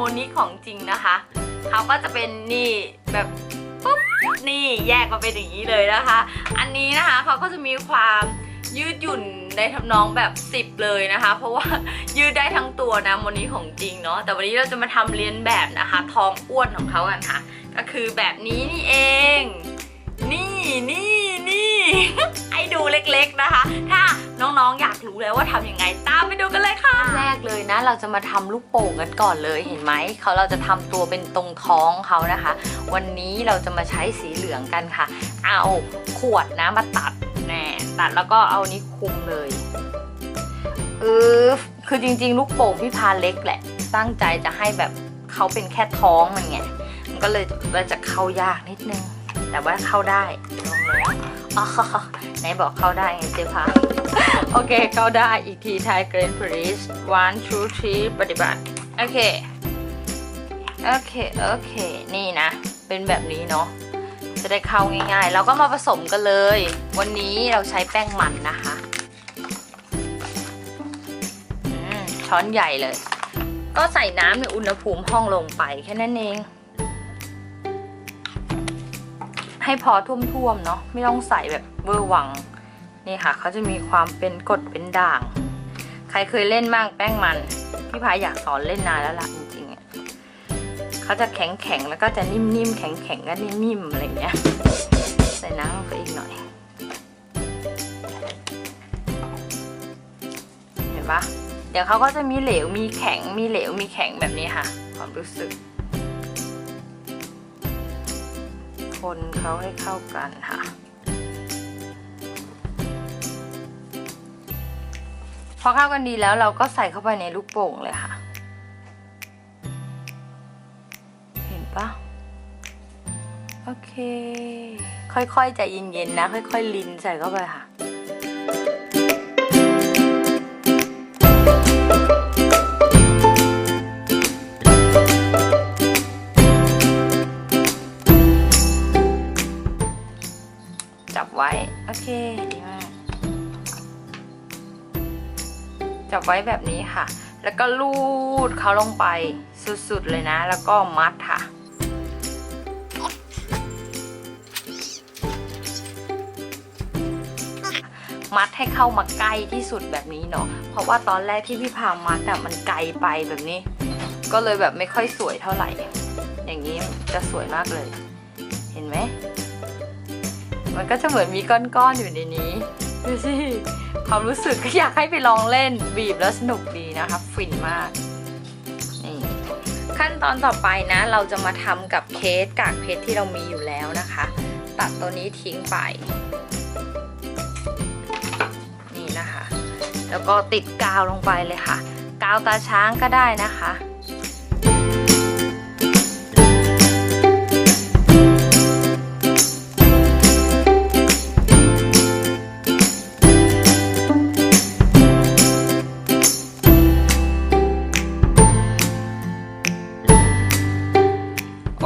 โมนิของจริงนะคะ เขาก็จะเป็นนี่แบบปุ๊บนี่แยกมาเป็นอย่างนี้เลยนะคะ อันนี้นะคะเขาก็จะมีความยืดหยุ่นในทำนองแบบ10เลยนะคะ เพราะว่ายืดได้ทั้งตัวนะโมนิของจริงเนาะแต่วันนี้เราจะมาทำเลียนแบบนะคะ ทองอ้วนของเขากันค่ะ ก็คือแบบนี้นี่เอง นี่นี่นี่ให้ดูเล็กๆนะคะ ถ้าน้องๆอยากรู้แล้วว่าทำยังไง เราจะมาทำลูกโป่งกันก่อนเลยเห็นไหมเขาเราจะทำตัวเป็นตรงท้องเขานะคะ วันนี้เราจะมาใช้สีเหลืองกันค่ะ เอาขวดนะมาตัดแน่ตัดแล้วก็เอานี้คุมเลยเออคือจริงๆ ลูกโป่งพี่พาเล็กแหละ ตั้งใจจะให้แบบเขาเป็นแค่ท้องมันไงมันก็เลยว่าจะเข้ายากนิดนึง แต่ว่าเข้าได้ลองแล้วอ๋อไหนบอกเข้าได้ไงเจ๊พาโอเค เข้าได้อีกทีไทยเกรนพริส one two three ปฏิบัติ โอเค โอเค โอเค นี่นะ เป็นแบบนี้เนาะจะได้เข้าง่ายๆแล้วก็มาผสมกันเลย วันนี้เราใช้แป้งมันนะคะช้อนใหญ่เลย ก็ใส่น้ำในอุณหภูมิห้องลงไปแค่นั้นเอง ให้พอท่วมๆเนาะไม่ต้องใส่แบบเวอร์วังนี่ค่ะเขาจะมีความเป็นกดเป็นด่าง ใครเคยเล่นบ้างแป้งมันพี่พายอยากสอนเล่นนานแล้วล่ะจริงๆอะเขาจะแข็งแข็งๆแล้วก็จะนิ่มๆแข็งแข็งๆก็นิ่มๆอะไรเงี้ยใส่น้ำลงไปอีกหน่อย เห็นปะเดี๋ยวเขาก็จะมีเหลวมีแข็งมีเหลวมีแข็งแบบนี้ค่ะ ความรู้สึก คนเขาให้เข้ากันค่ะ พอเข้ากันดีแล้วเราก็ใส่เข้าไปในลูกโป่งเลยค่ะ เห็นปะโอเค ค่อยๆใจเย็นๆนะ ค่อยๆลินใส่เข้าไปค่ะ จับไว้แบบนี้ค่ะ แล้วก็ลูดเขาลงไปสุดๆเลยนะ แล้วก็มัดค่ะมัดให้เข้ามาใกล้ที่สุดแบบนี้เนาะ เพราะว่าตอนแรกที่พี่พามัดอะมันไกลไปแบบนี้ ก็เลยแบบไม่ค่อยสวยเท่าไหร่ อย่างนี้จะสวยมากเลย เห็นไหม มันก็จะเหมือนมีก้อนๆอยู่ในนี้ ดูสิ ความรู้สึกก็อยากให้ไปลองเล่นบีบแล้วสนุกดีนะคะฟินมากนี่ขั้นตอนต่อไปนะ เราจะมาทำกับเคสกากเพชรที่เรามีอยู่แล้วนะคะ ตัดตัวนี้ทิ้งไป นี่นะคะ แล้วก็ติดกาวลงไปเลยค่ะ กาวตาช้างก็ได้นะคะ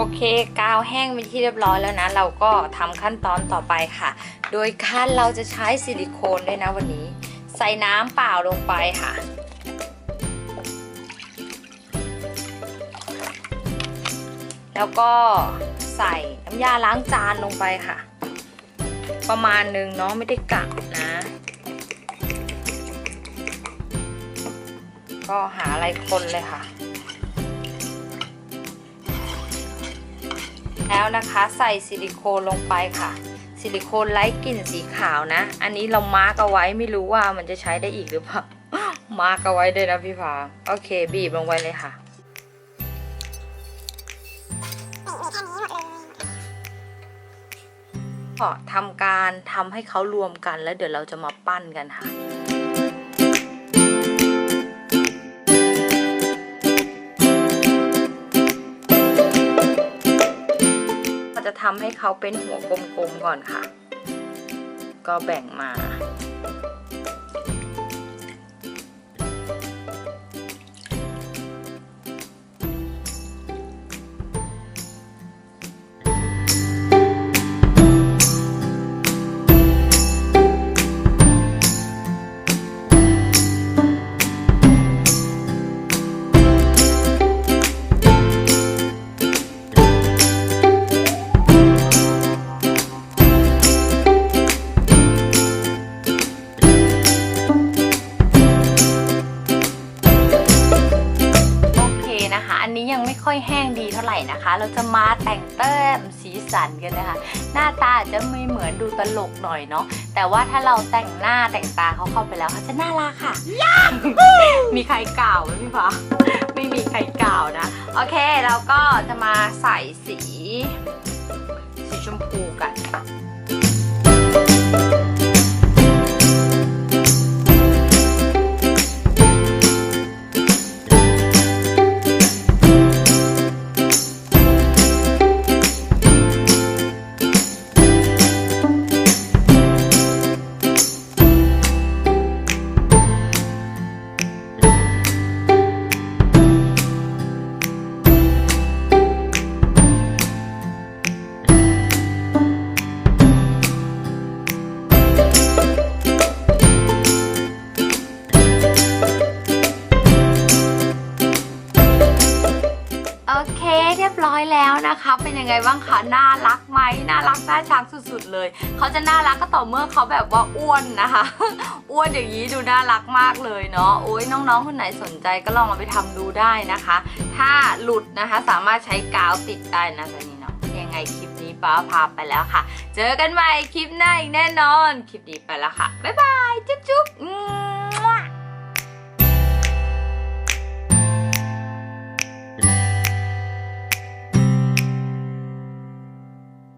อเคกาวแห้งเป็นที่เรียบร้อยแล้วนะ เราก็ทำขั้นตอนต่อไปค่ะ โดยขั้นเราจะใช้ซิลิโคนด้วยนะวันนี้ ใส่น้ำเปล่าลงไปค่ะแล้วก็ใส่น้ำยาล้างจานลงไปค่ะ ประมาณหนึ่งเนาะไม่ได้กักนะ ก็หาอะไรคนเลยค่ะ แล้วนะคะ ใส่ซิลิโคนลงไปค่ะ ซิลิโคนไร้กลิ่นสีขาวนะ อันนี้เรามาร์กเอาไว้ไม่รู้ว่ามันจะใช้ได้อีกหรือเปล่า มาร์กเอาไว้ด้วยนะพี่พาโอเค บีบลงไปเลยค่ะก็ทำการทำให้เขารวมกันแล้วเดี๋ยวเราจะมาปั้นกันค่ะ จะทำให้เขาเป็นหัวกลมๆก่อนค่ะ ก็แบ่งมา ร่นะคะ เราจะมาแต่งเติมสีสันกันนะคะ หน้าตาอาจจะไม่เหมือนดูตลกหน่อยเนาะแต่ว่าถ้าเราแต่งหน้าแต่งตาเขาเข้าไปแล้วเขาจะน่ารักค่ะมีใครกล่าวไหมพี่ฟ้าไม่มีใครกล่าวนะ โอเคเราก็จะมาใส่สี สีชมพูกันโอ นะคะ เป็นยังไงบ้างคะน่ารักไหมน่ารักน่าชังสุดๆ เลยเขาจะน่ารักก็ต่อเมื่อเขาแบบว่าอ้วนนะคะ อ้วนอย่างนี้ดูน่ารักมากเลยเนาะโอ้ยน้องๆคนไหนสนใจก็ลองเอาไปทำดูได้นะคะ ถ้าหลุดนะคะสามารถใช้กาวติดได้นะตอนนี้เนาะยังไงคลิปนี้ป้าพาไปแล้วค่ะ เจอกันใหม่คลิปหน้าอีกแน่นอน คลิปนี้ไปแล้วค่ะบ๊ายบายจุ๊บๆอืม